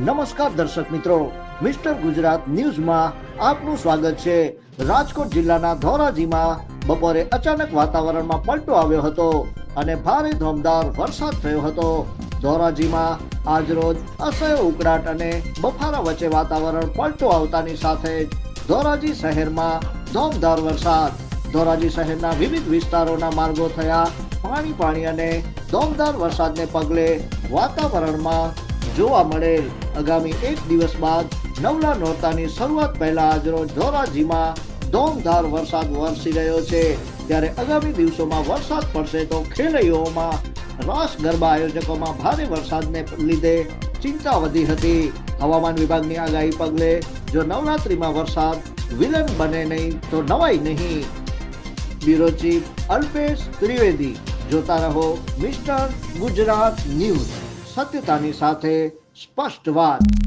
નમસ્કાર દર્શક મિત્રો. મિસ્ટર ગુજરાત ન્યૂઝમાં આપનું સ્વાગત છે. રાજકોટ જિલ્લાના ધોરાજીમાં બપોરે અચાનક વાતાવરણમાં પલટો આવ્યો હતો અને ભારે ધોમધાર વરસાદ થયો હતો. ધોરાજીમાં આજરોજ અસહ્ય ઉકળાટ અને બફારા વચ્ચે વાતાવરણ પલટો આવતાની સાથે જ ધોરાજી શહેરમાં ધોમધાર વરસાદ. ધોરાજી શહેરના વિવિધ વિસ્તારોના માર્ગો થયા. પાણી પાણી અને ધોમધાર વરસાદને પગલે વાતાવરણમાં જોવા મળેલ. આગામી એક દિવસ બાદ નવલા નોરતાની શરૂઆત પહેલા આજરોજ ધોરાજીમાં ધોમધાર વરસાદ વરસી રહ્યો છે. ત્યારે આગામી દિવસોમાં વરસાદ પડશે તો ખેલૈયાઓમાં રાસ ગરબા આયોજકોમાં ભારે વરસાદને લીધે ચિંતા વધી હતી. હવામાન વિભાગની આગાહી પગલે જો નવરાત્રિમાં વરસાદ વિલન બને નહીં, તો નવાઈ નહીં. બ્યુરો ચીફ અલ્પેશ ત્રિવેદી, જોતા રહો મિસ્ટર ગુજરાત ન્યૂઝ. સત્યતાની સાથે સ્પષ્ટ વાત.